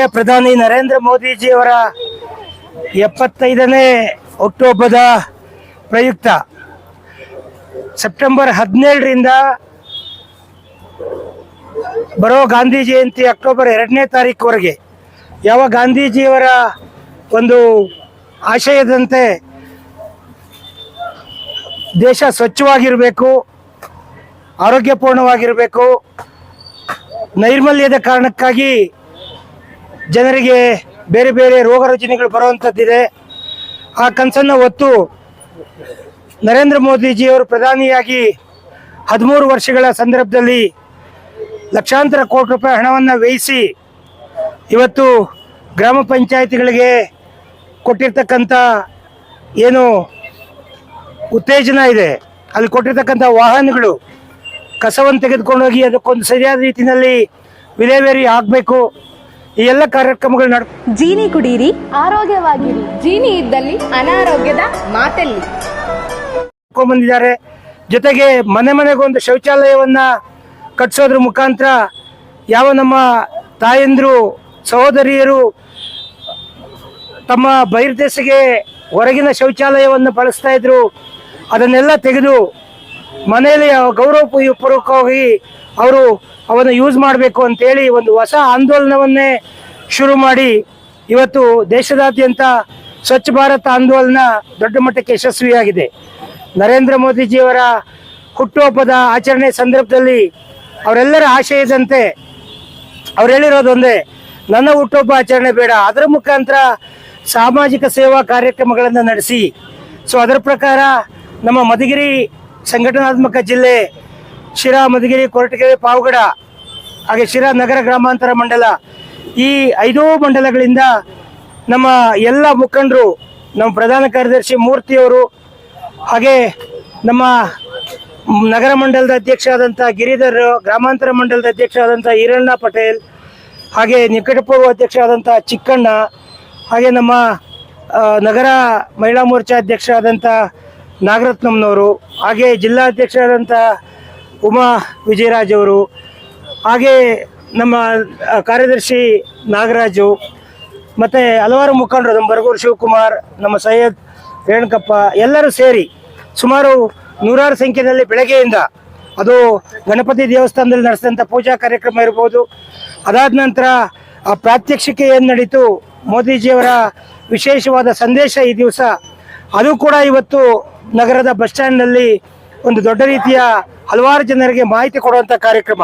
ಮಾನ್ಯ ಪ್ರಧಾನಿ ನರೇಂದ್ರ ಮೋದಿಜಿಯವರ ಎಪ್ಪತ್ತೈದನೇ ಅಕ್ಟೋಬರ್ದ ಪ್ರಯುಕ್ತ ಸೆಪ್ಟೆಂಬರ್ ಹದಿನೇಳರಿಂದ ಬರೋ ಗಾಂಧಿ ಜಯಂತಿ ಅಕ್ಟೋಬರ್ ಎರಡನೇ ತಾರೀಕುವರೆಗೆ ಯಾವ ಗಾಂಧೀಜಿಯವರ ಒಂದು ಆಶಯದಂತೆ ದೇಶ ಸ್ವಚ್ಛವಾಗಿರಬೇಕು, ಆರೋಗ್ಯಪೂರ್ಣವಾಗಿರಬೇಕು, ನೈರ್ಮಲ್ಯದ ಕಾರಣಕ್ಕಾಗಿ ಜನರಿಗೆ ಬೇರೆ ಬೇರೆ ರೋಗ ರುಜಿನಗಳು ಬರುವಂಥದ್ದಿದೆ ಆ ಕನಸನ್ನು ಹೊತ್ತು ನರೇಂದ್ರ ಮೋದಿಜಿಯವರು ಪ್ರಧಾನಿಯಾಗಿ ಹದಿಮೂರು ವರ್ಷಗಳ ಸಂದರ್ಭದಲ್ಲಿ ಲಕ್ಷಾಂತರ ಕೋಟಿ ರೂಪಾಯಿ ಹಣವನ್ನು ವ್ಯಯಿಸಿ ಇವತ್ತು ಗ್ರಾಮ ಪಂಚಾಯಿತಿಗಳಿಗೆ ಕೊಟ್ಟಿರ್ತಕ್ಕಂಥ ಏನು ಉತ್ತೇಜನ ಇದೆ. ಅಲ್ಲಿ ಕೊಟ್ಟಿರ್ತಕ್ಕಂಥ ವಾಹನಗಳು ಕಸವನ್ನು ತೆಗೆದುಕೊಂಡೋಗಿ ಅದಕ್ಕೊಂದು ಸರಿಯಾದ ರೀತಿಯಲ್ಲಿ ವಿಲೇವಾರಿ ಆಗಬೇಕು. ಈ ಎಲ್ಲ ಕಾರ್ಯಕ್ರಮಗಳು ನಡ್ ಜೀನಿ ಕುಡೀರಿ ಆರೋಗ್ಯವಾಗಿರಿ. ಜೀನಿ ಇದ್ದಲ್ಲಿ ಅನಾರೋಗ್ಯದ ಮಾತಲ್ಲಿ. ಬಂದಿದ್ದಾರೆ ಜೊತೆಗೆ ಮನೆ ಮನೆಗೊಂದು ಶೌಚಾಲಯವನ್ನ ಕಟ್ಸೋದ್ರ ಮುಖಾಂತರ ಯಾವ ನಮ್ಮ ತಾಯಂದ್ರು ಸಹೋದರಿಯರು ತಮ್ಮ ಬಹಿರ್ದೇಶಕ್ಕೆ ಹೊರಗಿನ ಶೌಚಾಲಯವನ್ನು ಬಳಸ್ತಾ ಇದ್ರು. ಅದನ್ನೆಲ್ಲ ತೆಗೆದು ಮನೆಯಲ್ಲಿ ಗೌರವ ಪೂರ್ವಕವಾಗಿ ಅವರು ಅವನ್ನು ಯೂಸ್ ಮಾಡಬೇಕು ಅಂತೇಳಿ ಒಂದು ಹೊಸ ಆಂದೋಲನವನ್ನೇ ಶುರು ಮಾಡಿ ಇವತ್ತು ದೇಶದಾದ್ಯಂತ ಸ್ವಚ್ಛ ಭಾರತ್ ಆಂದೋಲನ ದೊಡ್ಡ ಮಟ್ಟಕ್ಕೆ ಯಶಸ್ವಿಯಾಗಿದೆ. ನರೇಂದ್ರ ಮೋದಿಜಿಯವರ ಹುಟ್ಟುಹಬ್ಬದ ಆಚರಣೆ ಸಂದರ್ಭದಲ್ಲಿ ಅವರೆಲ್ಲರ ಆಶಯದಂತೆ ಅವ್ರು ಹೇಳಿರೋದೊಂದೇ ನನ್ನ ಹುಟ್ಟುಹಬ್ಬ ಆಚರಣೆ ಬೇಡ, ಅದರ ಮುಖಾಂತರ ಸಾಮಾಜಿಕ ಸೇವಾ ಕಾರ್ಯಕ್ರಮಗಳನ್ನು ನಡೆಸಿ. ಸೊ ಅದರ ಪ್ರಕಾರ ನಮ್ಮ ಮಧುಗಿರಿ ಸಂಘಟನಾತ್ಮಕ ಜಿಲ್ಲೆ ಶಿರಾ, ಮಧುಗಿರಿ, ಕೊರಟಗೆರೆ, ಪಾವಗಡ, ಹಾಗೆ ಶಿರಾ ನಗರ ಗ್ರಾಮಾಂತರ ಮಂಡಲ, ಈ ಐದೂ ಮಂಡಲಗಳಿಂದ ನಮ್ಮ ಎಲ್ಲ ಮುಖಂಡರು, ನಮ್ಮ ಪ್ರಧಾನ ಕಾರ್ಯದರ್ಶಿ ಮೂರ್ತಿಯವರು ಹಾಗೆ ನಮ್ಮ ನಗರ ಮಂಡಲದ ಅಧ್ಯಕ್ಷ ಆದಂಥ ಗಿರಿಧರ್, ಗ್ರಾಮಾಂತರ ಮಂಡಲದ ಅಧ್ಯಕ್ಷ ಆದಂಥ ಈರಣ್ಣ ಪಟೇಲ್, ಹಾಗೆ ನಿಕಟಪೂರ್ವ ಅಧ್ಯಕ್ಷ ಆದಂಥ ಚಿಕ್ಕಣ್ಣ, ಹಾಗೆ ನಮ್ಮ ನಗರ ಮಹಿಳಾ ಮೋರ್ಚಾ ಅಧ್ಯಕ್ಷ ಆದಂಥ ನಾಗರತ್ನಂನವರು, ಹಾಗೆ ಜಿಲ್ಲಾಧ್ಯಕ್ಷರಾದಂಥ ಉಮಾ ವಿಜಯರಾಜ್ ಅವರು, ಹಾಗೆ ನಮ್ಮ ಕಾರ್ಯದರ್ಶಿ ನಾಗರಾಜು, ಮತ್ತು ಹಲವಾರು ಮುಖಂಡರು, ನಮ್ಮ ಬರಗೂರು ಶಿವಕುಮಾರ್, ನಮ್ಮ ಸೈಯದ್ ರೇಣುಕಪ್ಪ, ಎಲ್ಲರೂ ಸೇರಿ ಸುಮಾರು ನೂರಾರು ಸಂಖ್ಯೆಯಲ್ಲಿ ಬೆಳಗ್ಗೆಯಿಂದ ಅದು ಗಣಪತಿ ದೇವಸ್ಥಾನದಲ್ಲಿ ನಡೆಸಿದಂಥ ಪೂಜಾ ಕಾರ್ಯಕ್ರಮ ಇರ್ಬೋದು. ಅದಾದ ನಂತರ ಆ ಪ್ರಾತ್ಯಕ್ಷಿಕೆ ಏನು ನಡೀತು, ಮೋದಿಜಿಯವರ ವಿಶೇಷವಾದ ಸಂದೇಶ ಈ ದಿವಸ, ಅದು ಕೂಡ ಇವತ್ತು ನಗರದ ಬಸ್ ಸ್ಟ್ಯಾಂಡ್ನಲ್ಲಿ ಒಂದು ದೊಡ್ಡ ರೀತಿಯ ಹಲವಾರು ಜನರಿಗೆ ಮಾಹಿತಿ ಕೊಡುವಂತ ಕಾರ್ಯಕ್ರಮ.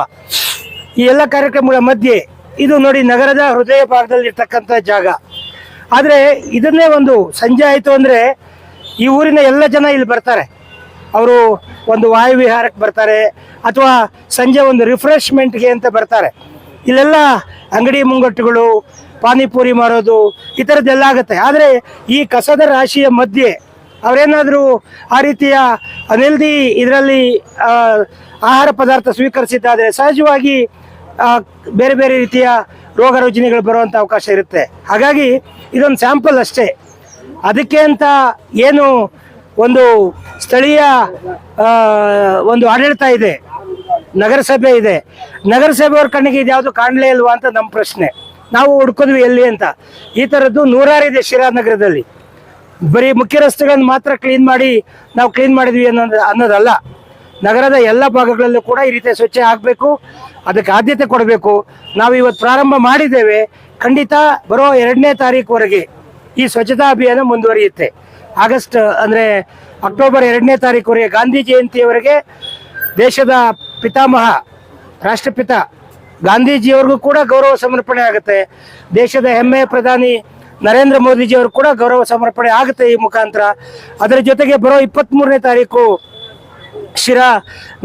ಈ ಎಲ್ಲ ಕಾರ್ಯಕ್ರಮಗಳ ಮಧ್ಯೆ ಇದು ನೋಡಿ ನಗರದ ಹೃದಯ ಭಾಗದಲ್ಲಿ ಇರ್ತಕ್ಕಂಥ ಜಾಗ. ಆದರೆ ಇದನ್ನೇ ಒಂದು ಸಂಜೆ ಆಯಿತು ಅಂದರೆ ಈ ಊರಿನ ಎಲ್ಲ ಜನ ಇಲ್ಲಿ ಬರ್ತಾರೆ. ಅವರು ಒಂದು ವಾಯುವಿಹಾರಕ್ಕೆ ಬರ್ತಾರೆ ಅಥವಾ ಸಂಜೆ ಒಂದು ರಿಫ್ರೆಶ್ಮೆಂಟ್ಗೆ ಅಂತ ಬರ್ತಾರೆ. ಇಲ್ಲೆಲ್ಲ ಅಂಗಡಿ ಮುಂಗಟ್ಟುಗಳು, ಪಾನಿಪುರಿ ಮಾರೋದು, ಈ ಥರದ್ದೆಲ್ಲ ಆಗುತ್ತೆ. ಆದರೆ ಈ ಕಸದ ರಾಶಿಯ ಮಧ್ಯೆ ಅವರೇನಾದರೂ ಆ ರೀತಿಯ ಅನೆಲ್ದಿ ಇದರಲ್ಲಿ ಆಹಾರ ಪದಾರ್ಥ ಸ್ವೀಕರಿಸಿದ್ದಾದರೆ ಸಹಜವಾಗಿ ಬೇರೆ ಬೇರೆ ರೀತಿಯ ರೋಗ ರುಜಿನಗಳು ಬರುವಂಥ ಅವಕಾಶ ಇರುತ್ತೆ. ಹಾಗಾಗಿ ಇದೊಂದು ಸ್ಯಾಂಪಲ್ ಅಷ್ಟೇ. ಅದಕ್ಕೆ ಅಂತ ಏನು ಒಂದು ಸ್ಥಳೀಯ ಒಂದು ಆಡಳಿತ ಇದೆ, ನಗರಸಭೆ ಇದೆ. ನಗರಸಭೆಯವ್ರ ಕಣ್ಣಿಗೆ ಇದ್ಯಾವುದು ಕಾಣಲೇ ಇಲ್ವಾ ಅಂತ ನಮ್ಮ ಪ್ರಶ್ನೆ. ನಾವು ಹುಡ್ಕೋದ್ವಿ ಎಲ್ಲಿ ಅಂತ. ಈ ಥರದ್ದು ನೂರಾರಿದೆ ಶಿರಾ ನಗರದಲ್ಲಿ. ಬರೀ ಮುಖ್ಯ ರಸ್ತೆಗಳನ್ನು ಮಾತ್ರ ಕ್ಲೀನ್ ಮಾಡಿ ನಾವು ಕ್ಲೀನ್ ಮಾಡಿದ್ವಿ ಅನ್ನೋದು ಅನ್ನೋದಲ್ಲ. ನಗರದ ಎಲ್ಲ ಭಾಗಗಳಲ್ಲೂ ಕೂಡ ಈ ರೀತಿಯ ಸ್ವಚ್ಛ ಆಗಬೇಕು. ಅದಕ್ಕೆ ಆದ್ಯತೆ ಕೊಡಬೇಕು. ನಾವು ಇವತ್ತು ಪ್ರಾರಂಭ ಮಾಡಿದ್ದೇವೆ. ಖಂಡಿತ ಬರೋ ಎರಡನೇ ತಾರೀಕುವರೆಗೆ ಈ ಸ್ವಚ್ಛತಾ ಅಭಿಯಾನ ಮುಂದುವರಿಯುತ್ತೆ. ಆಗಸ್ಟ್, ಅಂದರೆ ಅಕ್ಟೋಬರ್ ಎರಡನೇ ತಾರೀಕುವರೆಗೆ ಗಾಂಧಿ ಜಯಂತಿಯವರೆಗೆ ದೇಶದ ಪಿತಾಮಹ, ರಾಷ್ಟ್ರಪಿತ ಗಾಂಧೀಜಿಯವ್ರಿಗೂ ಕೂಡ ಗೌರವ ಸಮರ್ಪಣೆ ಆಗುತ್ತೆ. ದೇಶದ ಹೆಮ್ಮೆಯ ಪ್ರಧಾನಿ ನರೇಂದ್ರ ಮೋದಿಜಿಯವರು ಕೂಡ ಗೌರವ ಸಮರ್ಪಣೆ ಆಗುತ್ತೆ ಈ ಮುಖಾಂತರ. ಅದರ ಜೊತೆಗೆ ಬರೋ ಇಪ್ಪತ್ತ್ಮೂರನೇ ತಾರೀಕು ಶಿರಾ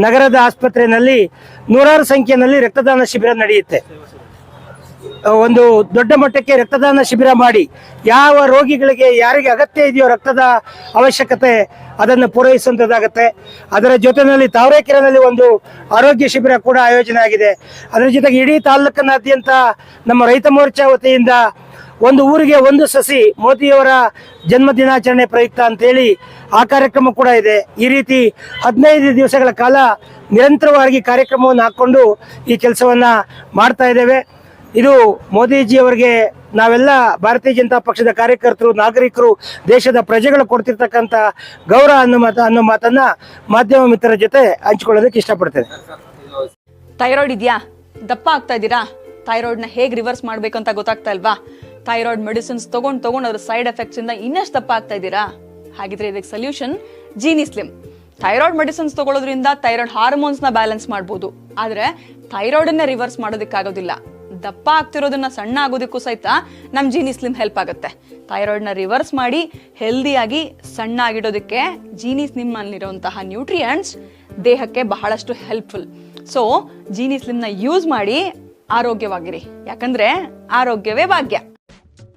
ನಗರದ ಆಸ್ಪತ್ರೆಯಲ್ಲಿ ನೂರಾರು ಸಂಖ್ಯೆಯಲ್ಲಿ ರಕ್ತದಾನ ಶಿಬಿರ ನಡೆಯುತ್ತೆ. ಒಂದು ದೊಡ್ಡ ಮಟ್ಟಕ್ಕೆ ರಕ್ತದಾನ ಶಿಬಿರ ಮಾಡಿ ಯಾವ ರೋಗಿಗಳಿಗೆ ಯಾರಿಗೆ ಅಗತ್ಯ ಇದೆಯೋ ರಕ್ತದ ಅವಶ್ಯಕತೆ ಅದನ್ನು ಪೂರೈಸುವಂಥದ್ದಾಗತ್ತೆ ಅದರ ಜೊತೆಯಲ್ಲಿ ತಾವರೆಕೆರೆನಲ್ಲಿ ಒಂದು ಆರೋಗ್ಯ ಶಿಬಿರ ಕೂಡ ಆಯೋಜನೆ ಆಗಿದೆ. ಅದರ ಜೊತೆಗೆ ಇಡೀ ತಾಲೂಕಿನಾದ್ಯಂತ ನಮ್ಮ ರೈತ ಮೋರ್ಚಾ ವತಿಯಿಂದ ಒಂದು ಊರಿಗೆ ಒಂದು ಸಸಿ ಮೋದಿಯವರ ಜನ್ಮ ದಿನಾಚರಣೆ ಪ್ರಯುಕ್ತ ಅಂತೇಳಿ ಆ ಕಾರ್ಯಕ್ರಮ ಕೂಡ ಇದೆ. ಈ ರೀತಿ ಹದಿನೈದು ದಿವಸಗಳ ಕಾಲ ನಿರಂತರವಾಗಿ ಕಾರ್ಯಕ್ರಮವನ್ನು ಹಾಕ್ಕೊಂಡು ಈ ಕೆಲಸವನ್ನ ಮಾಡ್ತಾ ಇದ್ದೇವೆ. ಇದು ಮೋದಿಜಿಯವರಿಗೆ ನಾವೆಲ್ಲ ಭಾರತೀಯ ಜನತಾ ಪಕ್ಷದ ಕಾರ್ಯಕರ್ತರು, ನಾಗರಿಕರು, ದೇಶದ ಪ್ರಜೆಗಳು ಕೊಡ್ತಿರ್ತಕ್ಕಂಥ ಗೌರವ ಅನ್ನೋ ಮಾತು, ಅನ್ನೋ ಮಾತನ್ನ ಮಾಧ್ಯಮ ಮಿತ್ರರ ಜೊತೆ ಹಂಚಿಕೊಳ್ಳೋದಕ್ಕೆ ಇಷ್ಟಪಡ್ತೇನೆ. ಥೈರಾಯ್ಡ್ ಇದೆಯಾ? ದಪ್ಪ ಆಗ್ತಾ ಇದ್ದೀರಾ? ಥೈರಾಯ್ಡ್ನ ಹೇಗೆ ರಿವರ್ಸ್ ಮಾಡಬೇಕು ಅಂತ ಗೊತ್ತಾಗ್ತಾ ಇಲ್ವಾ? ಥೈರಾಯ್ಡ್ ಮೆಡಿಸಿನ್ಸ್ ತೊಗೊಂಡು ತೊಗೊಂಡು ಅದ್ರ ಸೈಡ್ ಎಫೆಕ್ಟ್ಸ್ ಇಂದ ಇನ್ನಷ್ಟು ದಪ್ಪ ಆಗ್ತಾ ಇದ್ದೀರಾ? ಹಾಗಿದ್ರೆ ಇದಕ್ಕೆ solution Jeeni slim thyroid medicines ತಗೊಳ್ಳೋದ್ರಿಂದ thyroid ಹಾರ್ಮೋನ್ಸ್ನ ಬ್ಯಾಲೆನ್ಸ್ ಮಾಡ್ಬೋದು. ಆದ್ರೆ ಥೈರಾಯ್ಡನ್ನ ರಿವರ್ಸ್ ಮಾಡೋದಕ್ಕಾಗೋದಿಲ್ಲ ದಪ್ಪ ಆಗ್ತಿರೋದನ್ನ ಸಣ್ಣ ಆಗೋದಕ್ಕೂ ಸಹಿತ ನಮ್ ಜೀನಿ ಸ್ಲಿಮ್ ಹೆಲ್ಪ್ ಆಗುತ್ತೆ. ಥೈರಾಯ್ಡ್ನ ರಿವರ್ಸ್ ಮಾಡಿ ಹೆಲ್ದಿಯಾಗಿ ಸಣ್ಣ ಆಗಿಡೋದಕ್ಕೆ ಜೀನಿ ಸ್ಲಿಮ್ ಅಲ್ಲಿರುವಂತಹ ನ್ಯೂಟ್ರಿಯೆಂಟ್ಸ್ ದೇಹಕ್ಕೆ ಬಹಳಷ್ಟು ಹೆಲ್ಪ್ಫುಲ್ ಸೊ ಜೀನಿ ಸ್ಲಿಮ್ನ ಯೂಸ್ ಮಾಡಿ ಆರೋಗ್ಯವಾಗಿರಿ. ಯಾಕಂದ್ರೆ ಆರೋಗ್ಯವೇ ಭಾಗ್ಯ.